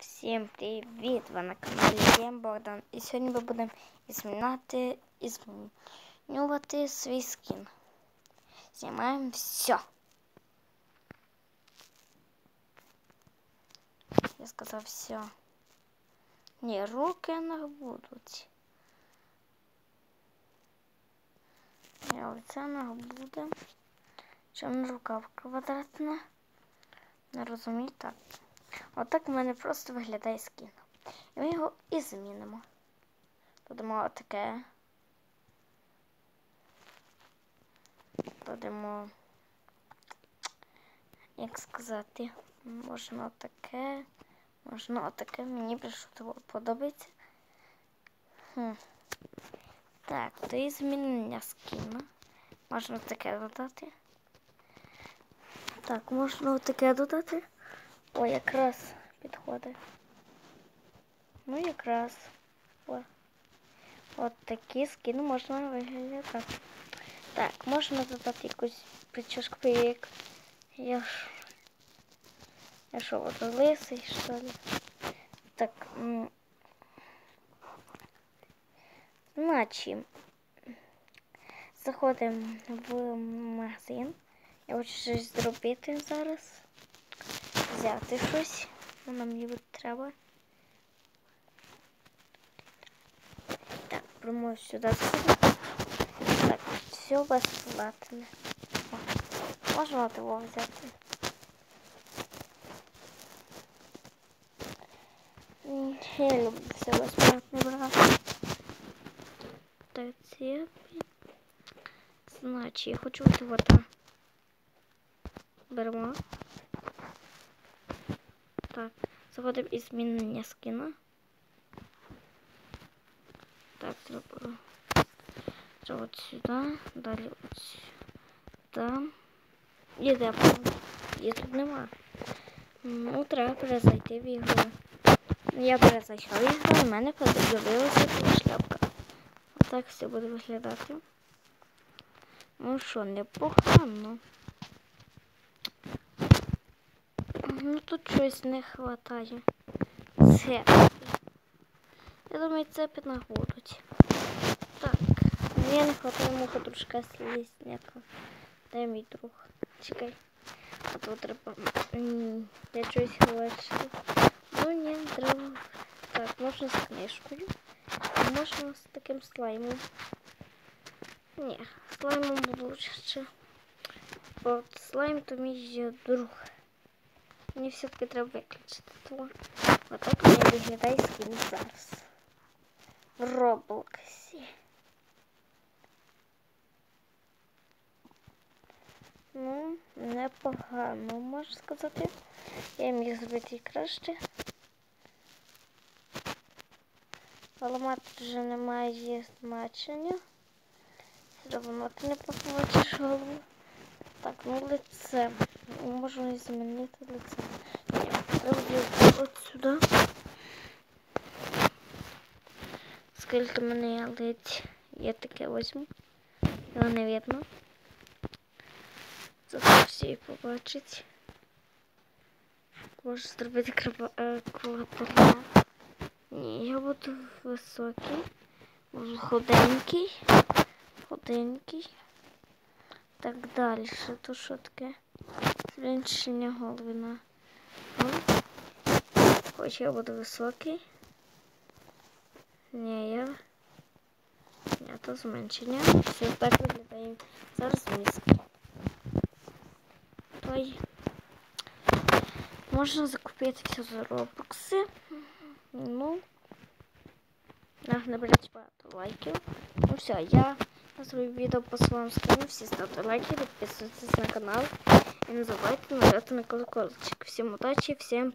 Всім привіт! Ви на каналі Я Богдан. І сьогодні ми будемо змінати і змінювати свій скін. Знімаємо все. Я сказав все. Ні, руки не будуть. Ні, лице не буде. Чим рука квадратна? Не розумію так. Отак в мене просто виглядає скін. І ми його і змінимо. Додамо таке. Додамо, як сказати, можна отаке, можна отаке, мені більше подобається. Так, то і змінення скіна. Можна таке додати. Так, можна таке додати. О, якраз підходить. Ну, якраз. О. От такі скини можна виглядати. Так, можна додати якусь прическу, як я ж. Я що, от лисий, що ли? Так. Значить, заходимо в магазин. Я хочу щось зробити зараз взяти щось, воно мені треба. Так, прямо сюди сюди. Так, все безплатне. Можна того взяти. Я люблю все безплатне брати. Так, це. Значить, я хочу вот вот. Беремо. Так, заходимо із змінення скина. Так, треба. Треба от сюди, далі от сюди. І де Її тут нема. Ну, треба перезайти в ігру. Я перезайшла ігру, і в мене з'явилася шляпка. Отак все буде виглядати. Ну що, непогано. Ну тут щось не вистачає. Цепи. Я думаю, цепи нагодуть. Так, мені не вистачає мого дружка слізняка. Де мій друг? Чекай. А тут треба. Я щось бачу. Ну ні, треба. Так, можна з книжкою. А Можна з таким слаймом. Ні, слаймом лучше. От слайм то мій друг. Мені все-таки треба виключити то. Отак мені виглядає скін зараз. В Роблоксі. Ну, непогано, можу сказати. Я міг зробити і краще. Але мати вже немає значення. Все одно ти не побачиш голову. Так, ну лице. Можна змінити лице. Треба от сюди. Скільки мене лиць я таке возьму. Його не видно. Зато всі побачать. Можу зробити квадрат. Ні, я буду високий. Можу худенький. Худенький. Так далі. То що таке? Зменшення голови на Хоч я буду високий. Ні, я. Ні, то зменшення. Все так виглядає. Зараз миски. Той. Можна закупити все за робокси. Ну. Набрати багато лайків. Ну все, я зроблю відео по своєму скину. Всі ставте лайки, підписуйтесь на канал. І не забувайте нажати на колокольчик. Всім удачі, всім